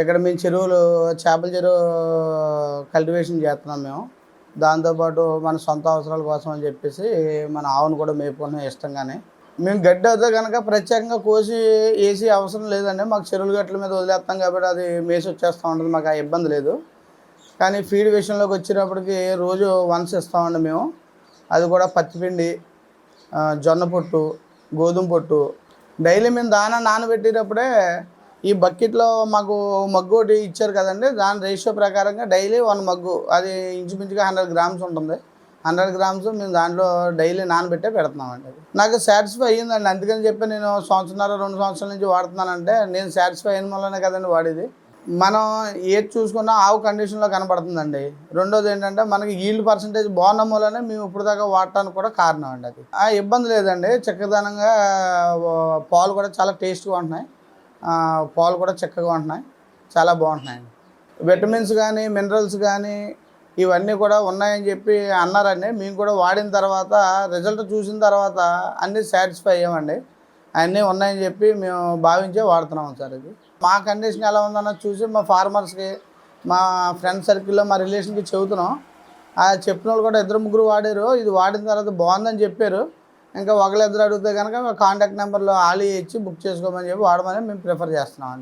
ఇక్కడ మేము చెరువులు చేపల చెరువు కల్టివేషన్ చేస్తున్నాం మేము. దాంతోపాటు మన సొంత అవసరాల కోసం అని చెప్పేసి మన ఆవును కూడా మేపుకున్నాం ఇష్టంగానే. మేము గడ్డి అయితే కనుక ప్రత్యేకంగా కోసి వేసి అవసరం లేదండి. మాకు చెరువులు గట్ల మీద వదిలేస్తాం కాబట్టి అది మేసి వచ్చేస్తూ ఉంటుంది. మాకు ఆ ఇబ్బంది లేదు. కానీ ఫీడ్ విషయంలోకి వచ్చినప్పటికి రోజు వన్స్ ఇస్తామండి మేము. అది కూడా పత్తిపిండి జొన్న పొట్టు గోధుమ పొట్టు. డైలీ మేము దానా నానబెట్టేటప్పుడే ఈ బకెట్లో మాకు మగ్గు ఒకటి ఇచ్చారు కదండి. దాని రేషియో ప్రకారంగా డైలీ వన్ మగ్గు. అది ఇంచుమించుగా హండ్రెడ్ గ్రామ్స్ ఉంటుంది. హండ్రెడ్ గ్రామ్స్ మేము దాంట్లో డైలీ నానబెట్టే పెడుతున్నామండి అది. నాకు సాటిస్ఫై అయ్యిందండి. అందుకని చెప్పి నేను సంవత్సరాలు రెండు సంవత్సరాల నుంచి వాడుతున్నానంటే నేను సాటిస్ఫై అయిన వల్లనే కదండి వాడేది. మనం ఏది చూసుకున్నా ఆవు కండిషన్లో కనపడుతుందండి రెండోది ఏంటంటే మనకి ఈల్డ్ పర్సంటేజ్ బాగున్న మూలనే మేము ఇప్పుడు దాకా వాడటానికి కూడా కారణం అండి అది. ఆ ఇబ్బంది లేదండి. చక్కదనంగా పాలు కూడా చాలా టేస్ట్గా ఉంటున్నాయి. పాలు కూడా చక్కగా ఉంటున్నాయి. చాలా బాగుంటున్నాయండి. విటమిన్స్ కానీ మినరల్స్ కానీ ఇవన్నీ కూడా ఉన్నాయని చెప్పి అన్నారండి. మేము కూడా వాడిన తర్వాత రిజల్ట్ చూసిన తర్వాత అన్నీ సాటిస్ఫై అయ్యామండి. అన్నీ ఉన్నాయని చెప్పి మేము భావించే వాడుతున్నాం సార్ ఇది. మా కండిషన్ ఎలా ఉందన్నది చూసి మా ఫార్మర్స్కి మా ఫ్రెండ్ సర్కిల్లో మా రిలేషన్కి చెబుతున్నాం. ఆ చెప్పిన వాళ్ళు కూడా ఇద్దరు ముగ్గురు వాడారు. ఇది వాడిన తర్వాత బాగుందని చెప్పారు. ఇంకా ఒకళ్ళిద్దరు అడిగితే కనుక కాంటాక్ట్ నెంబర్లో ఆలీ ఇచ్చి బుక్ చేసుకోమని చెప్పి వాడమని మేము ప్రిఫర్ చేస్తున్నాం